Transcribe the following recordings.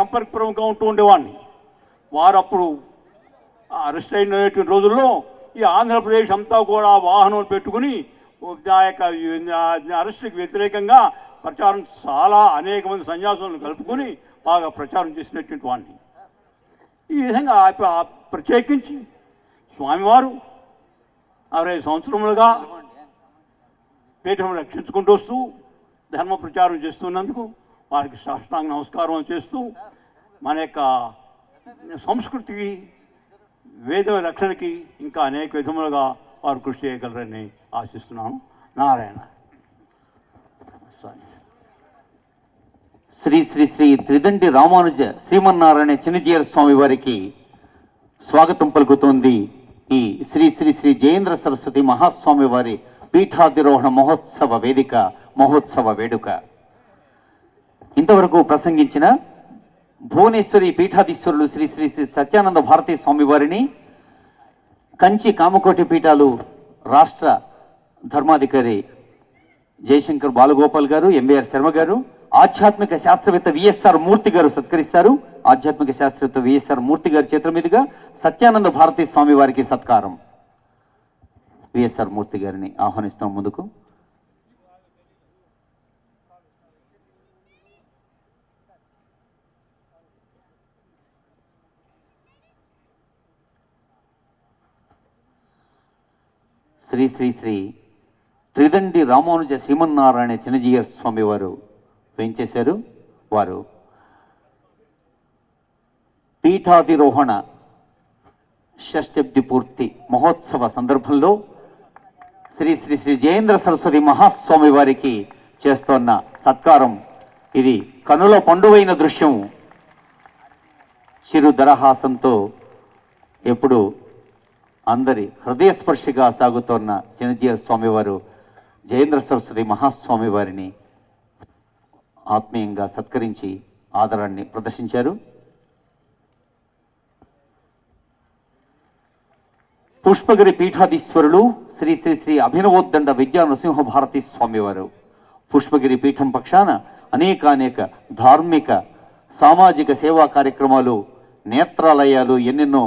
సంపర్కపరంగా ఉంటూ ఉండేవాడిని. వారు అప్పుడు అరెస్ట్ అయినటువంటి రోజుల్లో ఈ ఆంధ్రప్రదేశ్ అంతా కూడా వాహనం పెట్టుకుని ఆ యొక్క అరెస్ట్కి వ్యతిరేకంగా ప్రచారం చాలా అనేక మంది సన్యాసులను కలుపుకొని బాగా ప్రచారం చేసినటువంటి వాడిని. ఈ విధంగా ప్రత్యేకించి స్వామివారు అరవై సంవత్సరములుగా పీఠం రక్షించుకుంటూ వస్తూ ధర్మ ప్రచారం చేస్తున్నందుకు వారికి సాష్టాంగ నమస్కారం చేస్తూ మన యొక్క సంస్కృతికి వేద రక్షణకి ఇంకా అనేక విధములుగా వారు కృషి చేయగలరని ఆశిస్తున్నాను. నారాయణ. శ్రీ శ్రీ శ్రీ త్రిదండి రామానుజ శ్రీమన్నారాయణ చిన్నజీయర్ స్వామి వారికి స్వాగతం పలుకుతోంది. ఈ శ్రీ శ్రీ శ్రీ జయేంద్ర సరస్వతి మహాస్వామి వారి పీఠాధిరోహణ మహోత్సవ వేదిక మహోత్సవ వేడుక. ఇంతవరకు ప్రసంగించిన భువనేశ్వరి పీఠాధీశ్వరులు శ్రీ శ్రీ శ్రీ సత్యానంద భారతీ స్వామి వారిని కంచి కామకోటి పీఠాలు రాష్ట్ర ధర్మాధికారి జయశంకర్ బాలగోపాల్ గారు ఎంబీఆర్ శర్మ గారు ఆధ్యాత్మిక శాస్త్రవేత్త విఎస్ఆర్ మూర్తి గారు సత్కరిస్తారు. ఆధ్యాత్మిక శాస్త్రవేత్త విఎస్ఆర్ మూర్తి గారి చేతుల మీదుగా సత్యానంద భారతీ స్వామి వారికి సత్కారం. విఎస్ఆర్ మూర్తి గారిని ఆహ్వానిస్తాం ముందుకు. శ్రీ శ్రీ శ్రీ త్రిదండి రామానుజ శ్రీమన్నారాయణ చిన్నజీయర్ స్వామి వారు వేయించేశారు వారు పీఠాధిరోహణ షష్ఠబ్ది పూర్తి మహోత్సవ సందర్భంలో శ్రీ శ్రీ శ్రీ జయేంద్ర సరస్వతి మహాస్వామి వారికి చేస్తోన్న సత్కారం. ఇది కనుల పండువైన దృశ్యం. చిరు దరహాసంతో ఎప్పుడు అందరి హృదయస్పర్శిగా సాగుతున్న చిన్నజీయ స్వామివారు జయేంద్ర సరస్వతి మహాస్వామి వారిని ఆత్మీయంగా సత్కరించి ఆదరాన్ని ప్రదర్శించారు. పుష్పగిరి పీఠాధీశ్వరులు శ్రీ శ్రీ శ్రీ అభినవోద్దండ విద్యా నృసింహ భారతి స్వామివారు. పుష్పగిరి పీఠం పక్షాన అనేకానేక ధార్మిక సామాజిక సేవా కార్యక్రమాలు నేత్రాలయాలు ఎన్నెన్నో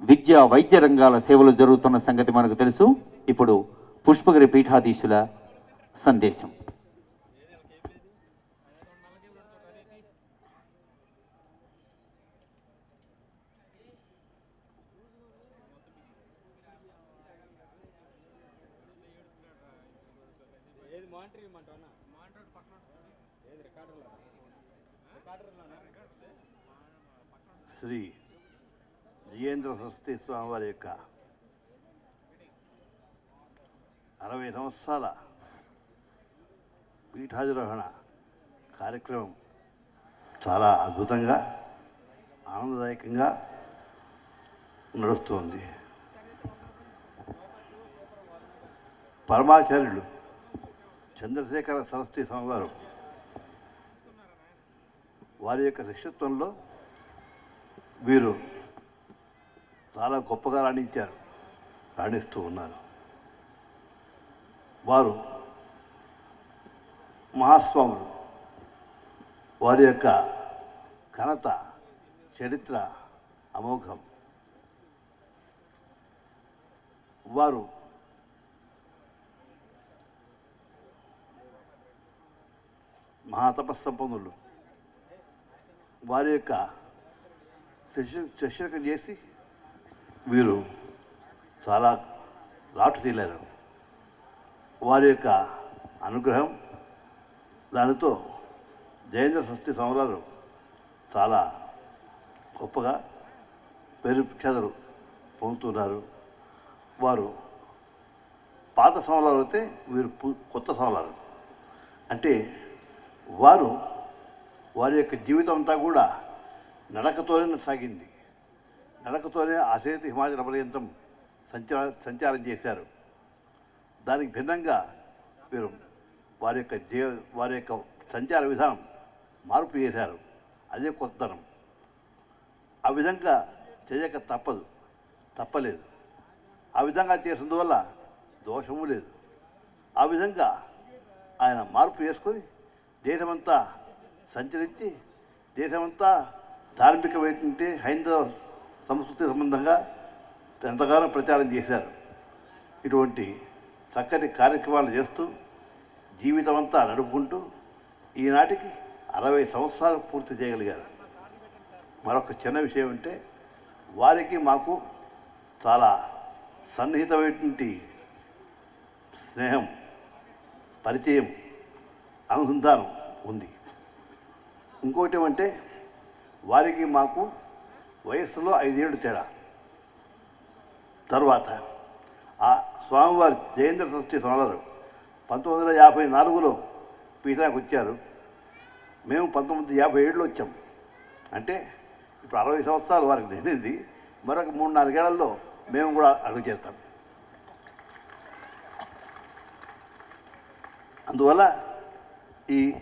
విద్య వైద్య రంగాల సేవలు జరుగుతున్న సంగతి మనకు తెలుసు. ఇప్పుడు పుష్పగిరి పీఠాధీశుల సందేశం. శ్రీ జియేంద్ర సరస్వతి స్వామి వారి యొక్క అరవై సంవత్సరాల పీఠాధిరోహణ కార్యక్రమం చాలా అద్భుతంగా ఆనందదాయకంగా నడుస్తుంది. పరమాచార్యులు చంద్రశేఖర సరస్వతి స్వామివారు వారి యొక్క శిష్యత్వంలో వీరు చాలా గొప్పగా రాణించారు రాణిస్తూ ఉన్నారు. వారు మహాస్వాములు. వారి యొక్క ఘనత చరిత్ర అమోఘం. వారు మహాతపస్సంపన్నులు. వారి యొక్క శశి శిష్యకం చేసి వీరు చాలా లాటు తీలారు వారి యొక్క అనుగ్రహం దానితో జయేంద్ర సస్తి సంవరాలు చాలా గొప్పగా పేరు ప్రఖ్యాతలు పొందుతున్నారు. వారు పాత సంవరాలు అయితే వీరు కొత్త సంవరాలు అంటే వారు వారి యొక్క జీవితం అంతా కూడా నడకతోనే సాగింది. నడకతోనే ఆశ్రయిత హిమాచల పర్యంతం సంచార సంచారం చేశారు. దానికి భిన్నంగా వీరు వారి యొక్క జీ వారి యొక్క సంచార విధానం మార్పు చేశారు. అదే కొత్తతనం ఆ విధంగా చేయక తప్పదు తప్పలేదు. ఆ విధంగా చేసినందువల్ల దోషము లేదు. ఆ విధంగా ఆయన మార్పు చేసుకొని దేశమంతా సంచరించి దేశమంతా ధార్మికమైనటువంటి హైందవ సంస్కృతి సంబంధంగా ఎంతగానో ప్రచారం చేశారు. ఇటువంటి చక్కటి కార్యక్రమాలు చేస్తూ జీవితం అంతా నడుపుకుంటూ ఈనాటికి అరవై సంవత్సరాలు పూర్తి చేయగలిగారు. మరొక చిన్న విషయం అంటే వారికి మాకు చాలా సన్నిహితమైనటువంటి స్నేహం పరిచయం అనుసంధానం ఉంది. ఇంకోటి ఏమంటే వారికి మాకు వయస్సులో ఐదేళ్ళు తేడా. తర్వాత ఆ స్వామివారి జయేంద్ర సృష్టి సోదరు పంతొమ్మిది వందల యాభై నాలుగులో పీఠానికి వచ్చారు. మేము పంతొమ్మిది వందల యాభై ఏడులో వచ్చాం. అంటే ఇప్పుడు అరవై సంవత్సరాలు వారికి నిండింది మరొక మూడు నాలుగేళ్ళలో మేము కూడా అడుగు చేస్తాం. అందువల్ల ఈ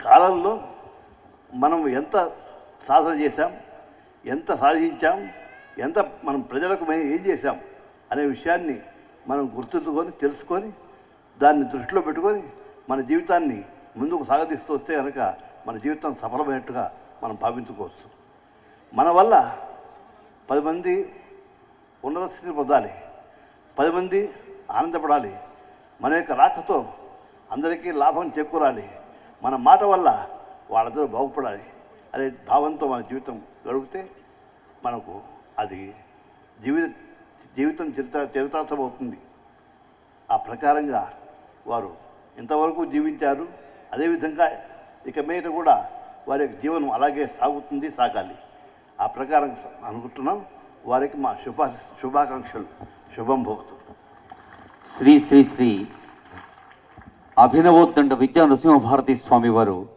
కాలంలో మనం ఎంత సాధన చేశాం? ఎంత సాధించాం ఎంత మనం ప్రజలకు మేము ఏం చేశాం అనే విషయాన్ని మనం గుర్తుంచుకొని తెలుసుకొని దాన్ని దృష్టిలో పెట్టుకొని మన జీవితాన్ని ముందుకు సాగదీస్తూ వస్తే కనుక మన జీవితం సఫలమైనట్టుగా మనం భావించుకోవచ్చు. మన వల్ల పది మంది ఉన్నత స్థితిని పొందాలి పది మంది ఆనందపడాలి మన యొక్క రాకతో అందరికీ లాభం చేకూరాలి మన మాట వల్ల వాళ్ళందరూ బాగుపడాలి. అనే భావంతో మన జీవితం గడిపితే మనకు అది జీవిత జీవితం చరిత్ర చరితార్థం అవుతుంది ఆ ప్రకారంగా వారు ఇంతవరకు జీవించారు. అదేవిధంగా ఇక మీద కూడా వారి యొక్క జీవనం అలాగే సాగుతుంది సాగాలి. ఆ ప్రకారం అనుకుంటున్నాం. వారికి మా శుభా శుభాకాంక్షలు. శుభం భోక్తు శ్రీ శ్రీ శ్రీ అభినవోత్తండ విద్యా నృసింహభారతి స్వామి వారు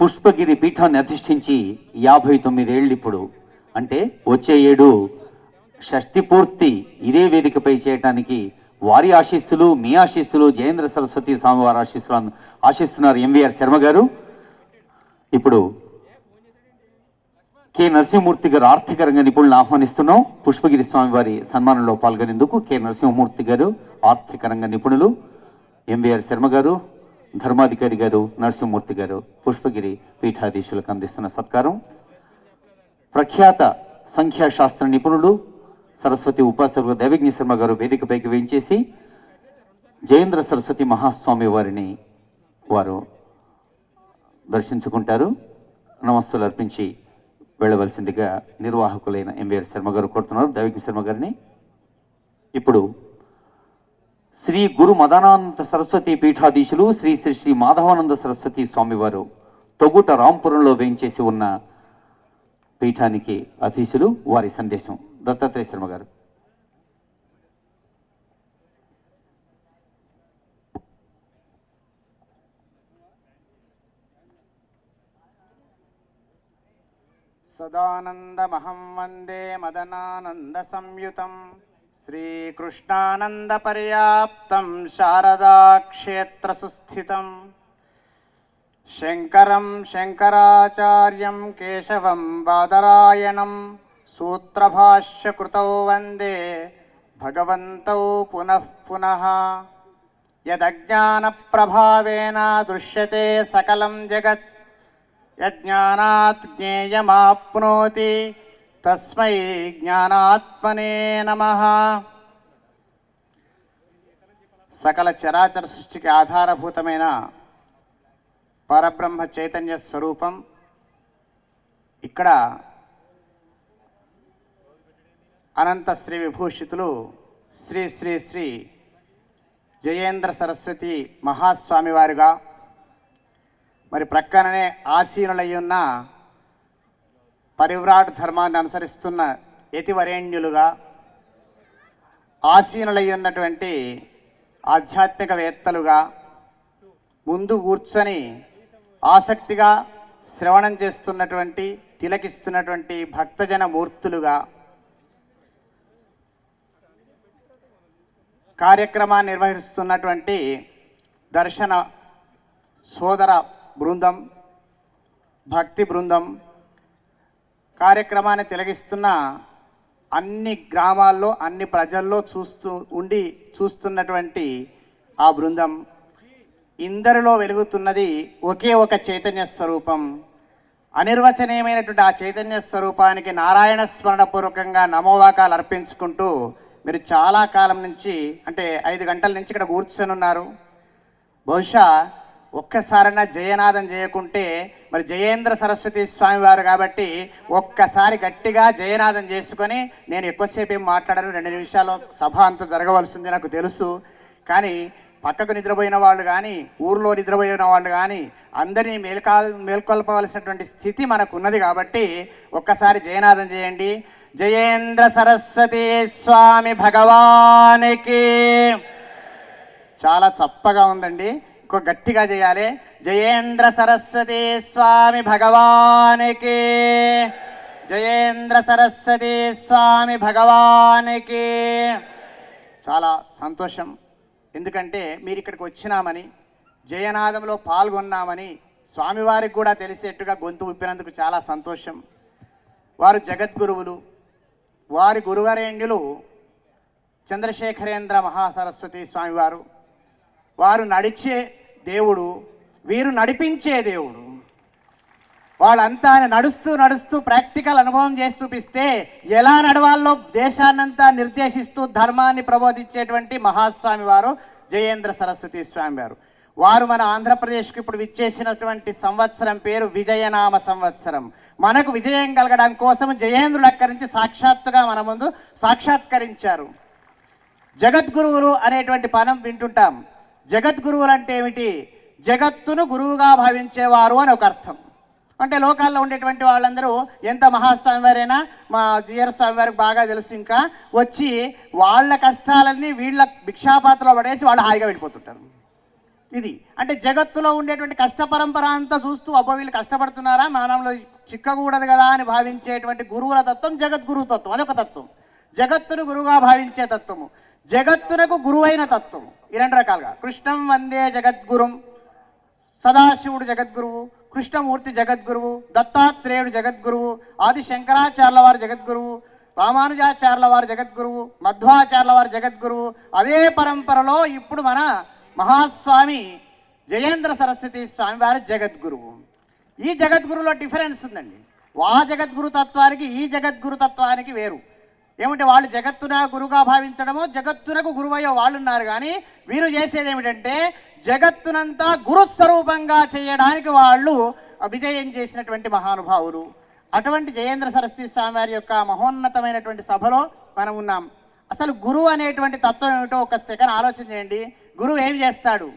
పుష్పగిరి పీఠాన్ని అధిష్ఠించి యాభై తొమ్మిదేళ్ళు ఇప్పుడు. అంటే వచ్చే ఏడు షష్ఠి పూర్తి ఇదే వేదికపై చేయటానికి వారి ఆశీస్సులు మీ ఆశీస్సులు జయేంద్ర సరస్వతి స్వామి వారి ఆశిస్తున్నారు ఎంవీఆర్ శర్మ గారు. ఇప్పుడు కె నరసింహమూర్తి గారు ఆర్థిక రంగ నిపుణులను ఆహ్వానిస్తున్నాం. పుష్పగిరి స్వామి వారి సన్మానంలో పాల్గొనేందుకు కె నరసింహమూర్తి గారు ఆర్థిక రంగ నిపుణులు. ఎంవీఆర్ శర్మ గారు ధర్మాధికారి గారు నరసింహమూర్తి గారు పుష్పగిరి పీఠాధీశులకు అందిస్తున్న సత్కారం. ప్రఖ్యాత సంఖ్యాశాస్త్ర నిపుణులు సరస్వతి ఉపాసకులు దైవజ్ఞ శర్మ గారు వేదికపైకి వేయించేసి జయేంద్ర సరస్వతి మహాస్వామి వారిని వారు దర్శించుకుంటారు. నమస్తులు అర్పించి వెళ్ళవలసిందిగా నిర్వాహకులైన ఎంవీఆర్ శర్మ గారు కోరుతున్నారు. దైవజ్ఞ శర్మ గారిని. ఇప్పుడు శ్రీ గురు మదనానంద సరస్వతి పీఠాధీశులు శ్రీ శ్రీ శ్రీ మాధవానంద సరస్వతి స్వామివారు తొగుట రాంపురంలో వేయించేసి ఉన్న పీఠానికి అధీశులు వారి సందేశం. దత్తాత్రేయ శర్మ గారు. సదానందమహం వందే మదనానందసంయుతం శ్రీకృష్ణానందపర్యాప్తం శారదాక్షేత్రసుస్థితం. శంకరం శంకరాచార్యం కేశవం బాదరాయణం సూత్రభాష్యకృతౌ వందే భగవంతౌ పునః పునః. యదజ్ఞానప్రభావేన దృశ్యతే సకలం జగత్ యజ్ఞానాత్ జ్ఞేయమాప్నోతి తస్మై జ్ఞానాత్మనే నమ. సకల చరాచర సృష్టికి ఆధారభూతమైన పరబ్రహ్మ చైతన్య స్వరూపం ఇక్కడ అనంత శ్రీ విభూషితులు శ్రీ శ్రీ శ్రీ జయేంద్ర సరస్వతి మహాస్వామివారుగా మరి ప్రక్కననే ఆసీనులయ్యున్న పరివ్రాట్ ధర్మాన్ని అనుసరిస్తున్న యతివరేణ్యులుగా ఆసీనులై ఉన్నటువంటి ఆధ్యాత్మికవేత్తలుగా ముందు కూర్చొని ఆసక్తిగా శ్రవణం చేస్తున్నటువంటి తిలకిస్తున్నటువంటి భక్తజన మూర్తులుగా కార్యక్రమాన్ని నిర్వహిస్తున్నటువంటి దర్శన సోదర బృందం భక్తి బృందం కార్యక్రమాన్ని తిలగిస్తున్న అన్ని గ్రామాల్లో అన్ని ప్రజల్లో చూస్తూ ఉండి చూస్తున్నటువంటి ఆ బృందం ఇందరిలో వెలుగుతున్నది ఒకే ఒక చైతన్య స్వరూపం. అనిర్వచనీయమైనటువంటి ఆ చైతన్య స్వరూపానికి నారాయణ స్మరణ పూర్వకంగా నమోవాకాలు అర్పించుకుంటూ మీరు చాలా కాలం నుంచి అంటే ఐదు గంటల నుంచి ఇక్కడ కూర్చొని ఉన్నారు బహుశా ఒక్కసారైనా జయనాదం చేయకుంటే మరి జయేంద్ర సరస్వతి స్వామివారు కాబట్టి ఒక్కసారి గట్టిగా జయనాదం చేసుకొని నేను ఎక్కువసేపు ఏం మాట్లాడను రెండు నిమిషాలు సభ అంతా జరగవలసింది నాకు తెలుసు. కానీ పక్కకు నిద్రపోయిన వాళ్ళు కానీ ఊర్లో నిద్రపోయిన వాళ్ళు కానీ అందరినీ మేల్కా మేల్కొల్పవలసినటువంటి స్థితి మనకు ఉన్నది కాబట్టి ఒక్కసారి జయనాదం చేయండి. జయేంద్ర సరస్వతి స్వామి భగవానికి. చాలా చప్పగా ఉందండి. ఎక్కువ గట్టిగా చేయాలి. జయేంద్ర సరస్వతి స్వామి భగవానికి. జయేంద్ర సరస్వతి స్వామి భగవానికి. చాలా సంతోషం. ఎందుకంటే మీరు ఇక్కడికి వచ్చినామని జయనాదంలో పాల్గొన్నామని స్వామివారికి కూడా తెలిసేట్టుగా గొంతు విప్పినందుకు చాలా సంతోషం. వారు జగద్గురువులు. వారి గురువరేణ్యులు చంద్రశేఖరేంద్ర మహాసరస్వతి స్వామివారు. వారు నడిచే దేవుడు వీరు నడిపించే దేవుడు. వాళ్ళంతా నడుస్తూ నడుస్తూ ప్రాక్టికల్ అనుభవం చేసి చూపిస్తే ఎలా నడవాలో దేశాన్నంతా నిర్దేశిస్తూ ధర్మాన్ని ప్రబోధించేటువంటి మహాస్వామి వారు జయేంద్ర సరస్వతి స్వామి వారు వారు మన ఆంధ్రప్రదేశ్కి ఇప్పుడు విచ్చేసినటువంటి సంవత్సరం పేరు విజయనామ సంవత్సరం. మనకు విజయం కలగడం కోసం జయేంద్రుడు అక్కడి నుంచి సాక్షాత్తుగా మన ముందు సాక్షాత్కరించారు. జగద్గురువులు అనేటువంటి పదం వింటుంటాం. జగద్గురువులు అంటే ఏమిటి జగత్తును గురువుగా భావించేవారు అని ఒక అర్థం. అంటే లోకాల్లో ఉండేటువంటి వాళ్ళందరూ ఎంత మహాస్వామి వారైనా మా జిఆర్ స్వామి వారికి బాగా తెలుసు ఇంకా వచ్చి వాళ్ళ కష్టాలన్నీ వీళ్ళ భిక్షాపాత్రలో పడేసి వాళ్ళు హాయిగా వెళ్ళిపోతుంటారు. ఇది. అంటే జగత్తులో ఉండేటువంటి కష్ట పరంపర అంతా చూస్తూ అబ్బో వీళ్ళు కష్టపడుతున్నారా మానవులు చిక్కకూడదు కదా అని భావించేటువంటి గురువుల తత్వం జగద్గురు తత్వం. అదొక తత్వం. జగత్తును గురువుగా భావించే తత్వము. జగత్తునకు గురువైన తత్వం. ఈ రెండు రకాలుగా. కృష్ణం వందే జగద్గురుం. సదాశివుడు జగద్గురువు కృష్ణమూర్తి జగద్గురువు దత్తాత్రేయుడు జగద్గురువు ఆది శంకరాచార్యుల వారు జగద్గురువు రామానుజాచార్యుల వారు జగద్గురువు మధ్వాచార్యుల వారు జగద్గురువు. అదే పరంపరలో ఇప్పుడు మన మహాస్వామి జయేంద్ర సరస్వతి స్వామి వారు జగద్గురువు. ఈ జగద్గురులో డిఫరెన్స్ ఉందండి. వా జగద్గురు తత్వానికి ఈ జగద్గురు తత్వానికి వేరు. ఏమంటే వాళ్ళు జగత్తున గురుగా భావించడము జగత్తునకు గురువయ్యో వాళ్ళు ఉన్నారు కానీ వీరు చేసేది ఏమిటంటే జగత్తునంతా గురుస్వరూపంగా చేయడానికి వాళ్ళు విజయం చేసినటువంటి మహానుభావులు. అటువంటి జయేంద్ర సరస్వతి స్వామి వారి యొక్క మహోన్నతమైనటువంటి సభలో మనం ఉన్నాం. అసలు గురువు అనేటువంటి తత్వం ఏమిటో ఒక సెకండ్ ఆలోచన చేయండి. గురువు ఏం చేస్తాడు?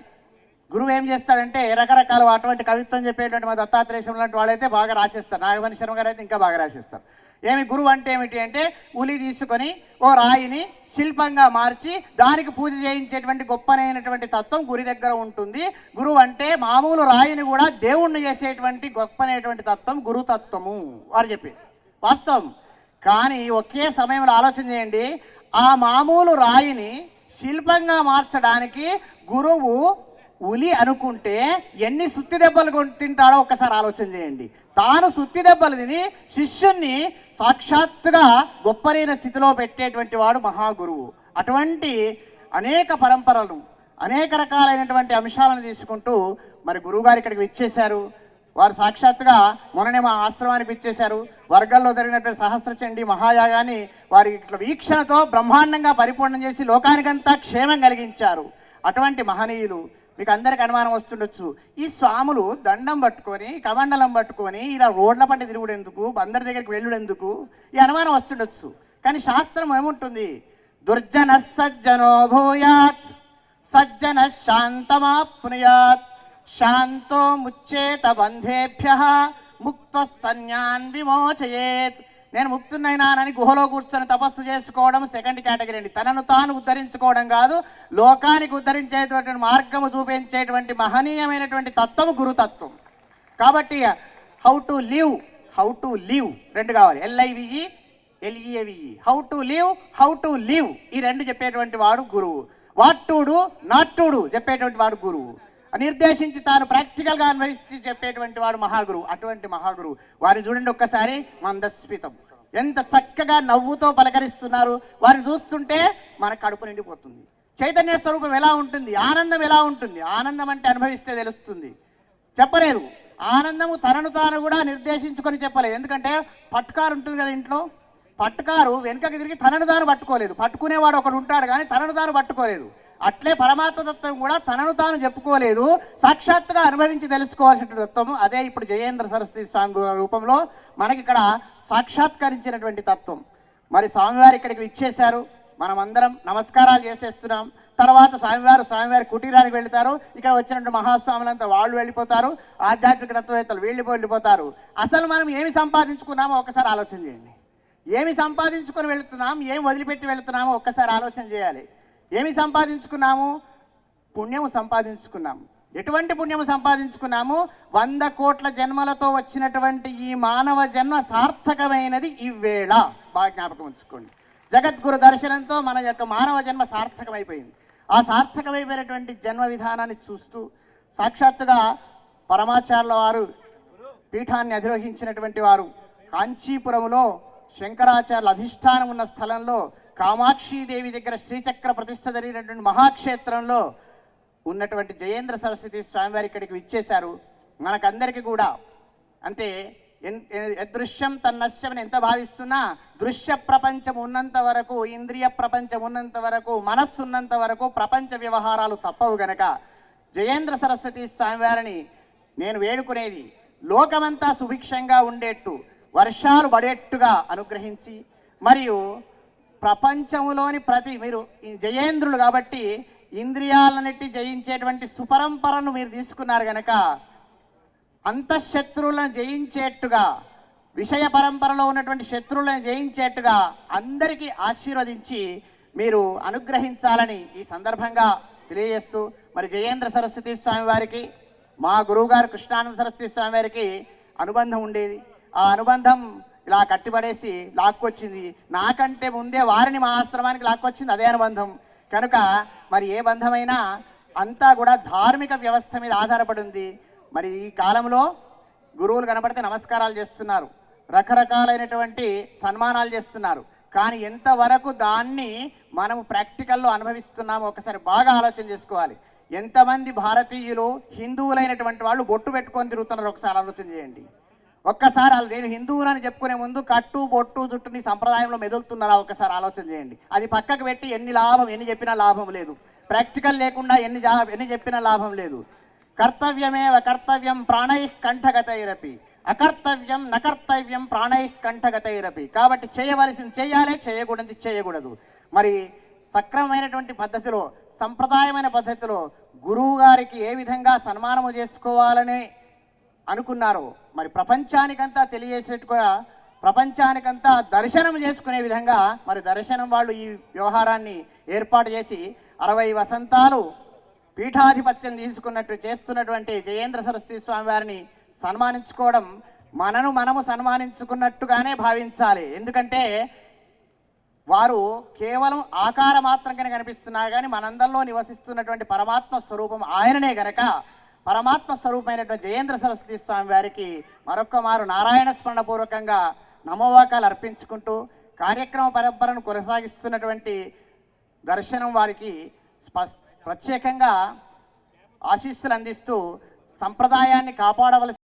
గురువు ఏం చేస్తాడంటే రకరకాల అటువంటి కవిత్వం చెప్పేటువంటి మా దత్తాత్రేయం లాంటి వాళ్ళైతే బాగా రాసేస్తారు. నాగమణి శర్మ గారు అయితే ఇంకా బాగా రాసేస్తారు. ఏమి గురువు అంటే ఏమిటి అంటే ఉలి తీసుకొని ఓ రాయిని శిల్పంగా మార్చి దానికి పూజ చేయించేటువంటి గొప్పనైనటువంటి తత్వం గురి దగ్గర ఉంటుంది. గురువు అంటే మామూలు రాయిని కూడా దేవుణ్ణి చేసేటువంటి గొప్పనైనటువంటి తత్వం గురుతత్వము వారు చెప్పి వాస్తవం. కానీ ఒకే సమయంలో ఆలోచన చేయండి. ఆ మామూలు రాయిని శిల్పంగా మార్చడానికి గురువు ఉలి అనుకుంటే ఎన్ని సుత్తి దెబ్బలు తింటాడో ఒక్కసారి ఆలోచన చేయండి. తాను సుత్తి దెబ్బలు తిని శిష్యుణ్ణి సాక్షాత్తుగా గొప్పరైన స్థితిలో పెట్టేటువంటి వాడు మహాగురువు. అటువంటి అనేక పరంపరలు అనేక రకాలైనటువంటి అంశాలను తీసుకుంటూ మరి గురువుగారు ఇక్కడికి ఇచ్చేశారు వారు సాక్షాత్తుగా మొన్ననే మా ఆశ్రమానికి ఇచ్చేశారు వర్గాల్లో జరిగినటువంటి సహస్రచండి మహాయాగాన్ని వారి ఇట్లా వీక్షణతో బ్రహ్మాండంగా పరిపూర్ణం చేసి లోకానికంతా క్షేమం కలిగించారు. అటువంటి మహనీయులు మీకు అందరికి అనుమానం వస్తుండొచ్చు. ఈ స్వాములు దండం పట్టుకొని కమండలం పట్టుకొని ఇలా రోడ్ల పంట తిరుగుడు ఎందుకు అందరి దగ్గరికి వెళ్ళుడు ఎందుకు ఈ అనుమానం వస్తుండొచ్చు. కానీ శాస్త్రం ఏముంటుంది? దుర్జన సజ్జనో భూయాత్ సజ్జన శాంతమాప్నుయాత్ శాంతో ముచ్చేత బంధేభ్య ముక్తస్తన్యాన్ విమోచయేత్. నేను ముక్తున్నైనానని గుహలో కూర్చొని తపస్సు చేసుకోవడం సెకండ్ కేటగిరీ అండి. తనను తాను ఉద్ధరించుకోవడం కాదు లోకానికి ఉద్ధరించేటువంటి మార్గము చూపించేటువంటి మహనీయమైనటువంటి తత్వము గురుతత్వం. కాబట్టి how to live how to live రెండు కావాలి. L I V E L E A V E how to live how to live ఈ రెండు చెప్పేటువంటి వాడు గురువు. What to do not to do చెప్పేటువంటి వాడు గురువు. నిర్దేశించి తాను ప్రాక్టికల్గా అన్వయిస్తూ చెప్పేటువంటి వాడు మహాగురు అటువంటి మహాగురు వారిని చూడండి ఒక్కసారి మందస్మితం. ఎంత చక్కగా నవ్వుతో పలకరిస్తున్నారు. వారిని చూస్తుంటే మన కడుపు నిండిపోతుంది. చైతన్య స్వరూపం ఎలా ఉంటుంది? ఆనందం ఎలా ఉంటుంది? ఆనందం అంటే అనుభవిస్తే తెలుస్తుంది. చెప్పలేదు. ఆనందము తనను తాను కూడా నిర్దేశించుకొని చెప్పలేదు. ఎందుకంటే పట్టుకారు ఉంటుంది కదా ఇంట్లో? పట్టుకారు వెనుకకి తిరిగి తనను తాను పట్టుకోలేదు. పట్టుకునేవాడు ఒకడు ఉంటాడు కానీ తనను తాను పట్టుకోలేదు. అట్లే పరమాత్మ తత్వం కూడా తనను తాను చెప్పుకోలేదు సాక్షాత్తుగా అనుభవించి తెలుసుకోవాల్సిన తత్వము అదే ఇప్పుడు జయేంద్ర సరస్వతి స్వామి రూపంలో మనకి ఇక్కడ సాక్షాత్కరించినటువంటి తత్వం. మరి స్వామివారు ఇక్కడికి ఇచ్చేశారు మనం అందరం నమస్కారాలు చేసేస్తున్నాం. తర్వాత స్వామివారు స్వామివారి కుటీరానికి వెళ్తారు. ఇక్కడ వచ్చినటువంటి మహాస్వాములంతా వాళ్ళు వెళ్ళిపోతారు. ఆధ్యాత్మిక తత్వవేత్తలు వీళ్ళు వెళ్ళిపోతారు. అసలు మనం ఏమి సంపాదించుకున్నామో ఒకసారి ఆలోచన చేయండి. ఏమి సంపాదించుకొని వెళుతున్నాం ఏం వదిలిపెట్టి వెళుతున్నామో ఒక్కసారి ఆలోచన చేయాలి. ఏమి సంపాదించుకున్నాము? పుణ్యము సంపాదించుకున్నాము. ఎటువంటి పుణ్యము సంపాదించుకున్నాము? వంద కోట్ల జన్మలతో వచ్చినటువంటి ఈ మానవ జన్మ సార్థకమైనది ఈ వేళ బాగా జ్ఞాపకం ఉంచుకోండి. జగద్గురు దర్శనంతో మన యొక్క మానవ జన్మ సార్థకమైపోయింది. ఆ సార్థకమైపోయినటువంటి జన్మ విధానాన్ని చూస్తూ సాక్షాత్తుగా పరమాచార్యుల వారు పీఠాన్ని అధిరోహించినటువంటి వారు కాంచీపురములో శంకరాచార్యుల అధిష్టానం ఉన్న స్థలంలో కామాక్షీదేవి దగ్గర శ్రీచక్ర ప్రతిష్ట జరిగినటువంటి మహాక్షేత్రంలో ఉన్నటువంటి జయేంద్ర సరస్వతి స్వామివారి ఇక్కడికి విచ్చేశారు. మనకందరికీ కూడా. అంటే ఎన్- దృశ్యం తన్నశ్యమని ఎంత భావిస్తున్నా దృశ్య ప్రపంచం ఉన్నంత వరకు ఇంద్రియ ప్రపంచం ఉన్నంత వరకు మనస్సు ఉన్నంత వరకు ప్రపంచ వ్యవహారాలు తప్పవు గనక. జయేంద్ర సరస్వతి స్వామివారిని నేను వేడుకునేది లోకమంతా సుభిక్షంగా ఉండేట్టు వర్షాలు పడేట్టుగా అనుగ్రహించి మరియు ప్రపంచంలోని ప్రతి మీరు ఈ జయేంద్రులు కాబట్టి ఇంద్రియాలన్నిటి జయించేటువంటి సుపరంపరను మీరు తీసుకున్నారు కనుక అంతఃశత్రువులను జయించేట్టుగా విషయ పరంపరలో ఉన్నటువంటి శత్రువులను జయించేట్టుగా అందరికీ ఆశీర్వదించి మీరు అనుగ్రహించాలని ఈ సందర్భంగా తెలియజేస్తూ మరి జయేంద్ర సరస్వతి స్వామి వారికి మా గురువుగారు కృష్ణానంద సరస్వతి స్వామి వారికి అనుబంధం ఉండేది. ఆ అనుబంధం ఇలా కట్టిపడేసి లాక్కొచ్చింది. నాకంటే ముందే వారిని మా ఆశ్రమానికి లాక్కొచ్చింది అదే అనుబంధం. కనుక మరి ఏ బంధమైనా అంతా కూడా ధార్మిక వ్యవస్థ మీద ఆధారపడి ఉంది మరి ఈ కాలంలో గురువులు కనపడితే నమస్కారాలు చేస్తున్నారు. రకరకాలైనటువంటి సన్మానాలు చేస్తున్నారు. కానీ ఎంతవరకు దాన్ని మనము ప్రాక్టికల్లో అనుభవిస్తున్నామో ఒకసారి బాగా ఆలోచన చేసుకోవాలి. ఎంతమంది భారతీయులు హిందువులైనటువంటి వాళ్ళు బొట్టు పెట్టుకొని తిరుగుతున్నారు ఒకసారి ఆలోచన చేయండి. ఒక్కసారి అలా నేను హిందువులని చెప్పుకునే ముందు కట్టు బొట్టు జుట్టుని సంప్రదాయంలో మెదులుతున్నారా? ఒక్కసారి ఆలోచన చేయండి. అది పక్కకు పెట్టి ఎన్ని లాభం ఎన్ని చెప్పినా లాభం లేదు. ప్రాక్టికల్ లేకుండా ఎన్ని జా- ఎన్ని చెప్పినా లాభం లేదు. కర్తవ్యమేవ కర్తవ్యం ప్రాణై కంఠగతైరపి అకర్తవ్యం నకర్తవ్యం ప్రాణై కంఠగతైరపి కాబట్టి చేయవలసింది చేయాలి చేయకూడదు చేయకూడదు. మరి సక్రమమైనటువంటి పద్ధతిలో సంప్రదాయమైన పద్ధతిలో గురువు గారికి ఏ విధంగా సన్మానము చేసుకోవాలనే అనుకున్నారో మరి ప్రపంచానికంతా తెలియజేసేట్టుగా ప్రపంచానికంతా దర్శనం చేసుకునే విధంగా మరి దర్శనం వాళ్ళు ఈ వ్యవహారాన్ని ఏర్పాటు చేసి అరవై వసంతాలు పీఠాధిపత్యం తీసుకున్నట్టు చేస్తున్నటువంటి జయేంద్ర సరస్వతి స్వామి వారిని సన్మానించుకోవడం మనను మనము సన్మానించుకున్నట్టుగానే భావించాలి. ఎందుకంటే వారు కేవలం ఆకార మాత్రంగానే కనిపిస్తున్నారు కానీ మనందరిలో నివసిస్తున్నటువంటి పరమాత్మ స్వరూపం ఆయననే గనక పరమాత్మ స్వరూపమైనటువంటి జయేంద్ర సరస్వతి స్వామి వారికి మరొక్క మారు నారాయణ స్మరణ పూర్వకంగా నమోవాకాలు అర్పించుకుంటూ కార్యక్రమ పరంపరను కొనసాగిస్తున్నటువంటి దర్శనం వారికి ప్రత్యేకంగా ఆశీస్సులు అందిస్తూ సంప్రదాయాన్ని కాపాడవలసి